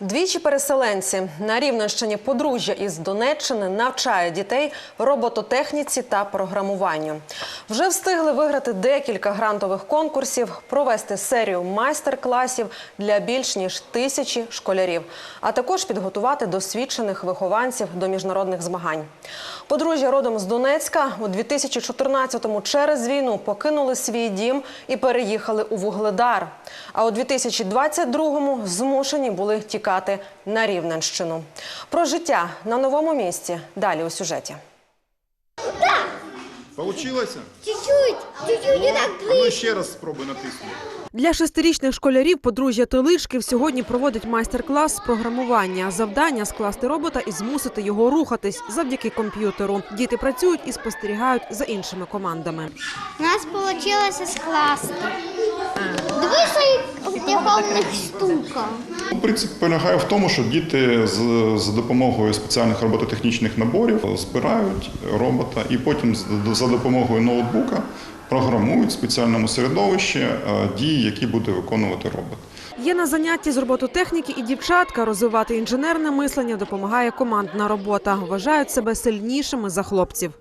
Двічі переселенці на Рівненщині подружжя із Донеччини навчає дітей робототехніці та програмуванню. Вже встигли виграти декілька грантових конкурсів, провести серію майстер-класів для більш ніж тисячі школярів, а також підготувати досвідчених вихованців до міжнародних змагань. Подружжя родом з Донецька у 2014-му через війну покинули свій дім і переїхали у Вугледар. А у 2022-му змушені були тікати на Рівненщину. Про життя на новому місці далі у сюжеті. Получилося? Чуть-чуть, чуть-чуть не так А ну ще раз спробуй натиснути. Для шестирічних школярів подружжя Теличків сьогодні проводить майстер-клас з програмування. Завдання скласти робота і змусити його рухатись завдяки комп'ютеру. Діти працюють і спостерігають за іншими командами. У нас вийшло скласти. Дивися, у штука. Принцип полягає в тому, що діти з, за допомогою спеціальних робототехнічних наборів збирають робота і потім з- за допомогою ноутбука програмують в спеціальному середовищі е, дії, які буде виконувати робот. Є на занятті з робототехніки і дівчатка. Розвивати інженерне мислення допомагає командна робота. Вважають себе сильнішими за хлопців.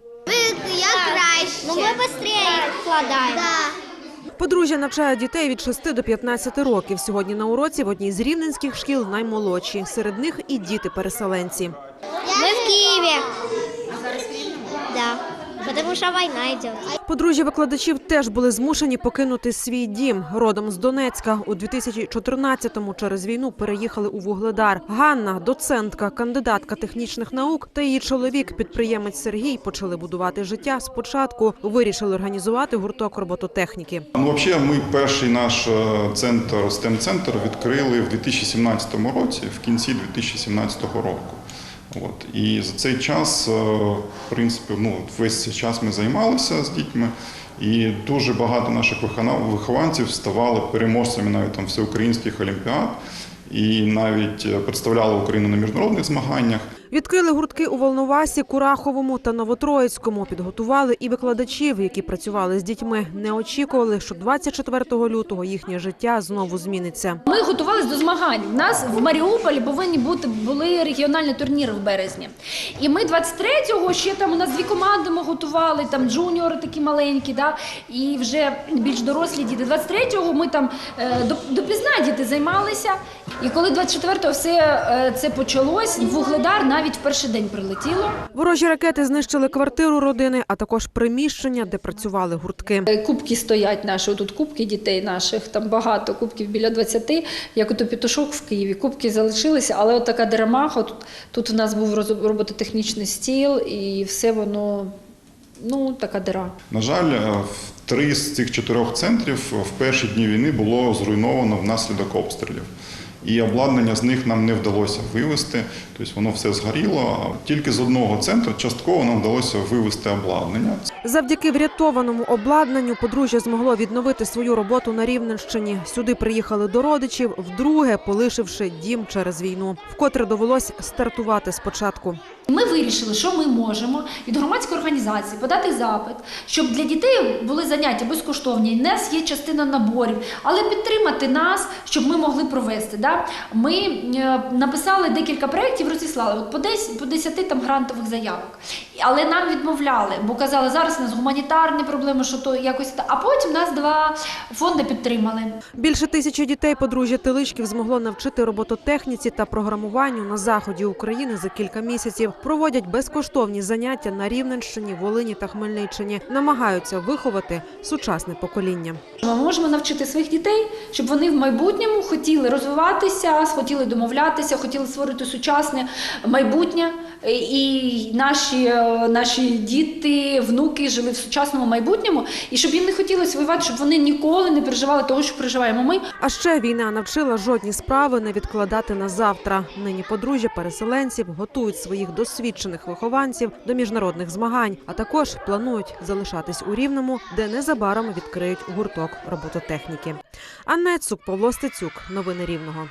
Я краще. Ну ми швидше вкладаємо. Подружжя навчає дітей від 6 до 15 років. Сьогодні на уроці в одній з рівненських шкіл наймолодші. Серед них і діти-переселенці. Ми в Києві. А зараз в Рівному? Да. Тому що війна йде. Подружжя викладачів теж були змушені покинути свій дім. Родом з Донецька у 2014-му через війну переїхали у Вугледар. Ганна, доцентка, кандидатка технічних наук та її чоловік, підприємець Сергій, почали будувати життя. Спочатку вирішили організувати гурток робототехніки. Ну, взагалі, ми перший наш е, центр, stem центр відкрили в 2017 році, в кінці 2017 року. От. І за цей час, е, в принципі, ну, весь цей час ми займалися з дітьми, і дуже багато наших вихованців ставали переможцями навіть там всеукраїнських олімпіад і навіть е, представляли Україну на міжнародних змаганнях. Відкрили гуртки у Волновасі, Кураховому та Новотроїцькому. Підготували і викладачів, які працювали з дітьми. Не очікували, що 24 лютого їхнє життя знову зміниться. Ми готувалися до змагань. У нас в Маріуполі повинні бути були регіональні турніри в березні. І ми 23-го ще там у нас дві команди ми готували, там джуніори такі маленькі, да, і вже більш дорослі діти. 23-го ми там е, допізна діти займалися. І коли 24-го все е, це почалось, Вугледар навіть в перший день прилетіло. Ворожі ракети знищили квартиру родини, а також приміщення, де працювали гуртки. Е, Кубки стоять наші, тут кубки дітей наших, там багато кубків біля 20, як ото петушок в Києві. Кубки залишилися, але от така деремаха, тут, тут у нас був роз- робототехнічний стіл і все воно, ну, така дира. На жаль, е, в три з цих чотирьох центрів в перші дні війни було зруйновано внаслідок обстрілів. І обладнання з них нам не вдалося вивезти, тобто воно все згоріло. Тільки з одного центру частково нам вдалося вивезти обладнання. Завдяки врятованому обладнанню подружжя змогло відновити свою роботу на Рівненщині. Сюди приїхали до родичів, вдруге полишивши дім через війну. Вкотре довелось стартувати спочатку. Ми вирішили, що ми можемо від громадської організації подати запит, щоб для дітей були заняття безкоштовні. У нас є частина наборів, але підтримати нас, щоб ми могли провести. Да? Ми е, написали декілька проєктів, розіслали от по 10, по 10 там грантових заявок. Але нам відмовляли, бо казали, зараз у нас гуманітарні проблеми, що то якось. А потім нас два фонди підтримали. Більше тисячі дітей подружжя Теличків змогло навчити робототехніці та програмуванню на заході України за кілька місяців. Проводять безкоштовні заняття на Рівненщині, Волині та Хмельниччині. Намагаються виховати сучасне покоління. Ми можемо навчити своїх дітей, щоб вони в майбутньому хотіли розвиватися, хотіли домовлятися, хотіли створити сучасне майбутнє. І наші, е, наші діти, внуки жили в сучасному майбутньому, і щоб їм не хотілося воювати, щоб вони ніколи не переживали того, що переживаємо ми. А ще війна навчила жодні справи не відкладати на завтра. Нині подружжя переселенців готують своїх досвідчених вихованців до міжнародних змагань, а також планують залишатись у рівному, де незабаром відкриють гурток робототехніки. Анна Цук, Павло Стецюк. Новини Рівного.